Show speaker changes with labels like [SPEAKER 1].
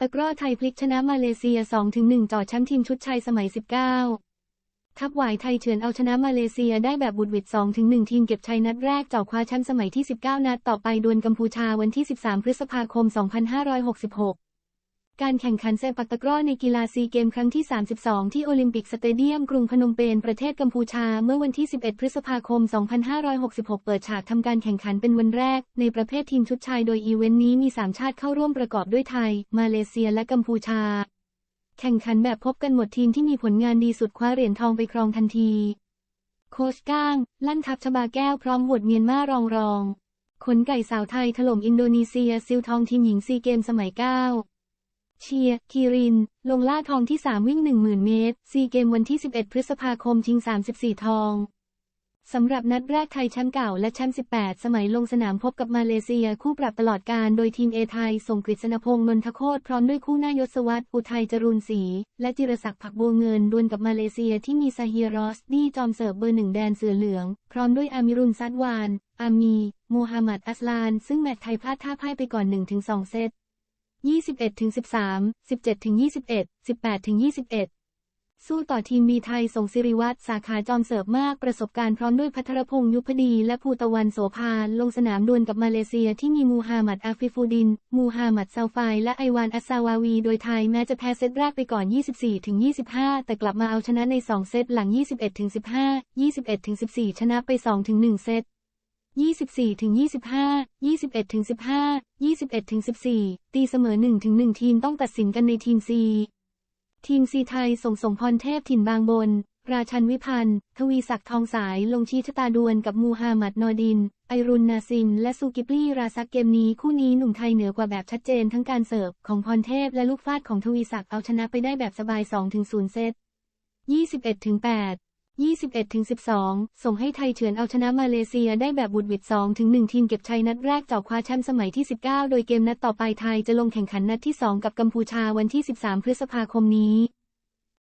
[SPEAKER 1] ตะกร้อไทยพลิกชนะมาเลเซีย 2-1 จ่อแชมป์ทีมชุดชายสมัย 19 ทัพหวายไทยเฉือนเอาชนะมาเลเซียได้แบบบุดวิด 2-1 ทีมเก็บชัยนัดแรกจ่อคว้าแชมป์สมัยที่ 19 นัดต่อไปดวลกัมพูชาวันที่ 13 พฤษภาคม 2566 การแข่งขันเซปักตะกร้อในกีฬาซีเกมครั้งที่ 32 ที่โอลิมปิกสเตเดียมกรุงพนมเปญประเทศกัมพูชา เมื่อวันที่ 11 พฤษภาคม 2566 เปิดฉากทำการแข่งขันเป็นวันแรก ในประเภททีมชุดชายโดยอีเวนต์นี้มี 3 ชาติเข้าร่วมประกอบด้วยไทย มาเลเซียและกัมพูชา แข่งขันแบบพบกันหมดทีมที่มีผลงานดีสุดคว้าเหรียญทองไปครองทันที โคชก้าง ลั่นทัพชบาแก้วพร้อมบวดเมียนมารองรอง ขนไก่สาวไทยถล่มอินโดนีเซียซิลทองทีมหญิงซีเกมสมัย 9 เชียร์คีริน ลงล่าทองที่ 3 วิ่ง 10,000 เมตร ซีเกมวันที่ 11 พฤษภาคมชิง 34 ทองสำหรับนัดแรกไทยแชมป์เก่าและแชมป์18 สมัยลงสนามพบกับมาเลเซียคู่ปรับตลอดการโดยทีมเอไทย ส่งกฤษณพงษ์นนทโคตรพร้อมด้วยคู่หน้ายศวัตอุทัยจรูนศรีและจิรศักดิ์ผักบัวเงินดวลกับมาเลเซียที่มีซาฮีรอสดีจอมเสิร์ฟเบอร์หนึ่งแดนเสือเหลือง พร้อมด้วยอามิรุนซัดวาน อามี โมฮัมหมัดอัสลาน ซึ่งแมตช์ไทยพลาดท่าพ่ายไปก่อน 1-2 เซต 21ถึง13 17ถึง21 18ถึง21 สู้ต่อทีมมีไทยส่งสิริวัตรสาขาจอมเสิร์ฟมากประสบการณ์พร้อมด้วยพัทรพงษ์ยุพดี และภูตะวันโสภาลงสนามดวลกับมาเลเซียที่มีมูฮัมหมัดอาฟิฟูดิน มูฮัมหมัดซาฟายและไอวานอัสซาวาวี โดยไทยแม้จะแพ้เซตแรกไปก่อน 24ถึง25 แต่กลับมาเอาชนะใน 2 เซตหลัง 21ถึง15 21ถึง14 ชนะไป2ถึง1เซต 24ถึง25 21ถึง15 21ถึง14 ตีเสมอ1ถึง1ทีมต้องตัดสินกันในทีม C ทีม C ไทยส่งสงพรเทพถิ่นบางบน ราชันวิพันธ์ ทวีศักดิ์ทองสายลงชี้ชะตาดวลกับมูฮัมหมัดนอดิน ไอรุนนาซิน และซูกิปลี่ราซักเกมนี้คู่นี้หนุ่มไทยเหนือกว่าแบบชัดเจนทั้งการเสิร์ฟของพรเทพและลูกฟาดของทวีศักดิ์เอาชนะไปได้แบบสบาย 2-0 เซต21-8 21-12 ส่งให้ไทยเฉือนเอาชนะมาเลเซียได้แบบบุดวิด2-1 ทีมเก็บชัยนัดแรกเจ่อคว้าแชมป์สมัยที่ 19 โดยเกมนัดต่อไปไทยจะลงแข่งขันนัดที่ 2 กับกัมพูชาวันที่ 13 พฤษภาคมนี้